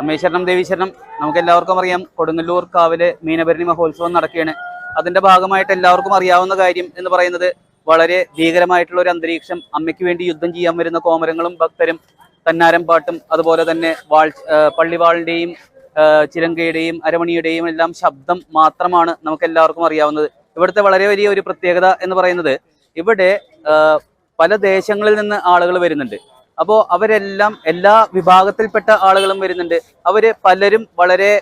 അമ്മേശ്വരണം ദേവീശ്വരണം നമുക്ക് എല്ലാവർക്കും അറിയാം. കൊടുങ്ങല്ലൂർ കാവിലെ മീനഭരണി മഹോത്സവം നടക്കുകയാണ്. അതിന്റെ ഭാഗമായിട്ട് എല്ലാവർക്കും അറിയാവുന്ന കാര്യം എന്ന് പറയുന്നത് വളരെ ഭീകരമായിട്ടുള്ള ഒരു അന്തരീക്ഷം അമ്മയ്ക്ക് വേണ്ടി യുദ്ധം ചെയ്യാൻ വരുന്ന കോമരങ്ങളും ഭക്തരും തന്നാരം പാട്ടും അതുപോലെ തന്നെ വാൾ പള്ളിവാളിന്റെയും ചിലങ്കയുടെയും അരമണിയുടെയും എല്ലാം ശബ്ദം മാത്രമാണ് നമുക്ക് എല്ലാവർക്കും അറിയാവുന്നത്. ഇവിടുത്തെ വളരെ വലിയ ഒരു പ്രത്യേകത എന്ന് പറയുന്നത് ഇവിടെ പല ദേശങ്ങളിൽ നിന്ന് ആളുകൾ വരുന്നുണ്ട്. അപ്പോൾ അവരെല്ലാം എല്ലാ വിഭാഗത്തിൽപ്പെട്ട ആളുകളും വരുന്നുണ്ട്. അവർ പലരും വളരെ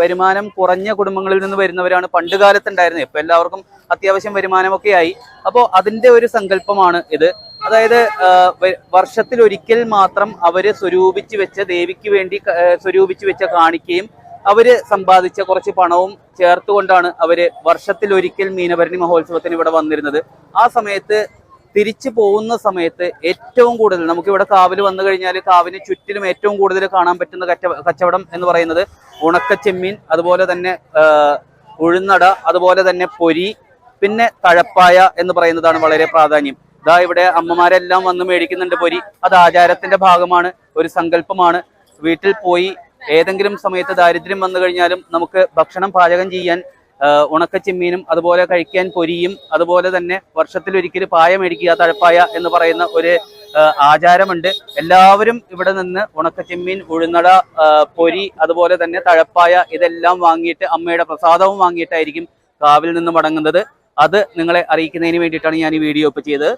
വരുമാനം കുറഞ്ഞ കുടുംബങ്ങളിൽ നിന്ന് വരുന്നവരാണ്. പണ്ട് കാലത്തുണ്ടായിരുന്നത് ഇപ്പൊ എല്ലാവർക്കും അത്യാവശ്യം വരുമാനമൊക്കെ ആയി. അപ്പോൾ അതിന്റെ ഒരു സങ്കല്പമാണ് ഇത്. അതായത് വർഷത്തിൽ ഒരിക്കൽ മാത്രം അവർ സ്വരൂപിച്ച് വെച്ച ദേവിക്ക് വേണ്ടി സ്വരൂപിച്ച് വെച്ച കാണിക്കുകയും അവർ സമ്പാദിച്ച കുറച്ച് പണവും ചേർത്തുകൊണ്ടാണ് അവർ വർഷത്തിൽ ഒരിക്കൽ മീനഭരണി മഹോത്സവത്തിന് ഇവിടെ വന്നിരുന്നത്. ആ സമയത്ത് തിരിച്ചു പോകുന്ന സമയത്ത് ഏറ്റവും കൂടുതൽ നമുക്ക് ഇവിടെ കാവിൽ വന്നു കഴിഞ്ഞാൽ കാവിന് ചുറ്റിലും ഏറ്റവും കൂടുതൽ കാണാൻ പറ്റുന്ന കച്ചവടം എന്ന് പറയുന്നത് ഉണക്ക ചെമ്മീൻ അതുപോലെ തന്നെ ഉഴുന്നട അതുപോലെ തന്നെ പൊരി പിന്നെ തഴപ്പായ എന്ന് പറയുന്നതാണ് വളരെ പ്രാധാന്യം. ഇതാ ഇവിടെ അമ്മമാരെല്ലാം വന്ന് മേടിക്കുന്നുണ്ട് പൊരി. അത് ആചാരത്തിന്റെ ഭാഗമാണ് ഒരു സങ്കല്പമാണ്. വീട്ടിൽ പോയി ഏതെങ്കിലും സമയത്ത് ദാരിദ്ര്യം വന്നു കഴിഞ്ഞാലും നമുക്ക് ഭക്ഷണം പാചകം ചെയ്യാൻ ഉണക്കച്ചെമ്മീനും അതുപോലെ കഴിക്കാൻ പൊരിയും അതുപോലെ തന്നെ വർഷത്തിലൊരിക്കൽ പായ മേടിക്കുക തഴപ്പായ എന്ന് പറയുന്ന ഒരു ആചാരമുണ്ട്. എല്ലാവരും ഇവിടെ നിന്ന് ഉണക്കച്ചിമ്മീൻ ഉഴുന്നട പൊരി അതുപോലെ തന്നെ തഴപ്പായ ഇതെല്ലാം വാങ്ങിയിട്ട് അമ്മയുടെ പ്രസാദവും വാങ്ങിയിട്ടായിരിക്കും കാവിൽ നിന്ന് മടങ്ങുന്നത്. അത് നിങ്ങളെ അറിയിക്കുന്നതിന് വേണ്ടിയിട്ടാണ് ഞാൻ ഈ വീഡിയോ ഇപ്പോൾ ചെയ്തത്.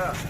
Yeah.